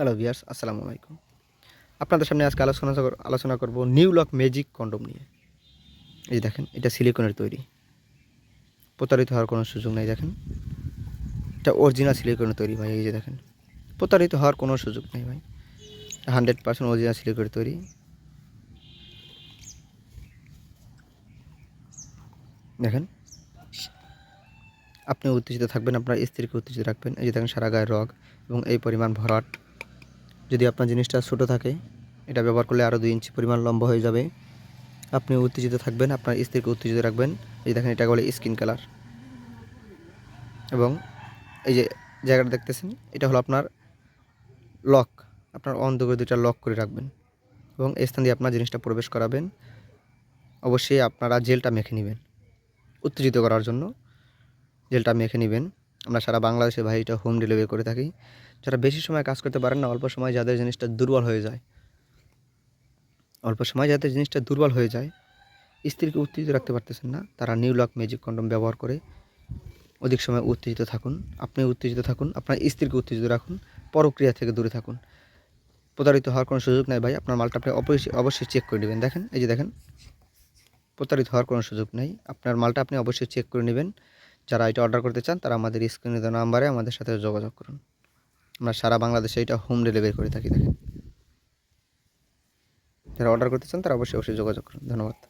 Hello viewers আসসালামু আলাইকুম আপনাদের সামনে আজকে আলোচনা আলোচনা করব নিউ লক ম্যাজিক কন্ডম নিয়ে। এই যে দেখেন, এটা সিলিকনের তৈরি। প্রতারিত হওয়ার কোনো সুযোগ নেই, দেখেন। এটা অরিজিনাল সিলিকনের তৈরি ভাই, এই যে দেখেন। প্রতারিত হওয়ার কোনো সুযোগ নেই ভাই। হান্ড্রেড পার্সেন্ট অরিজিনাল সিলিকনের তৈরি। দেখেন। আপনি উত্তেজিত থাকবেন, আপনার স্ত্রীকে উত্তেজিত রাখবেন। এই যে দেখেন, সারা গায়ে রগ এবং এই পরিমাণ ভরাট। যদি আপনার জিনিসটা ছোটো থাকে, এটা ব্যবহার করলে আরও দুই ইঞ্চি পরিমাণ লম্বা হয়ে যাবে। আপনি উত্তেজিত থাকবেন, আপনার স্ত্রীকে উত্তেজিত রাখবেন। এই দেখেন, এটা বলে স্কিন কালার। এবং এই যে জায়গাটা দেখতেছেন, এটা হলো আপনার লক। আপনার অন্ধকার দুইটা লক করে রাখবেন। এবং এই স্থান দিয়ে আপনার জিনিসটা প্রবেশ করাবেন। অবশ্যই আপনারা জেলটা মেখে নেবেন। উত্তেজিত করার জন্য জেলটা মেখে নেবেন। আমরা সারা বাংলাদেশে ভাই এটা হোম ডেলিভারি করে থাকি। যারা বেশি সময় কাজ করতে পারেন না, অল্প সময় যাদের জিনিসটা দুর্বল হয়ে যায়। অল্প সময় যাদের জিনিসটা দুর্বল হয়ে যায়, স্ত্রীকে উত্তেজিত রাখতে পারতেছেন না, তারা নিউ লক ম্যাজিক কন্ডম ব্যবহার করে অধিক সময় উত্তেজিত থাকুন। আপনি উত্তেজিত থাকুন, আপনার স্ত্রীকে উত্তেজিত রাখুন, পরক্রিয়া থেকে দূরে থাকুন। প্রতারিত হওয়ার কোনো সুযোগ নেই ভাই, আপনার মালটা আপনি অবশ্যই চেক করে নেবেন। দেখেন, এই যে দেখেন, প্রতারিত হওয়ার কোনো সুযোগ নেই। আপনার মালটা আপনি অবশ্যই চেক করে নেবেন। যারা এটা অর্ডার করতে চান, তারা আমাদের স্ক্রিনে দেওয়া নাম্বারে আমাদের সাথে যোগাযোগ করুন। আমরা সারা বাংলাদেশে এটা হোম ডেলিভারি করে থাকি, দেখেন। যারা অর্ডার করতে চান, তারা অবশ্যই অবশ্যই যোগাযোগ করুন। ধন্যবাদ।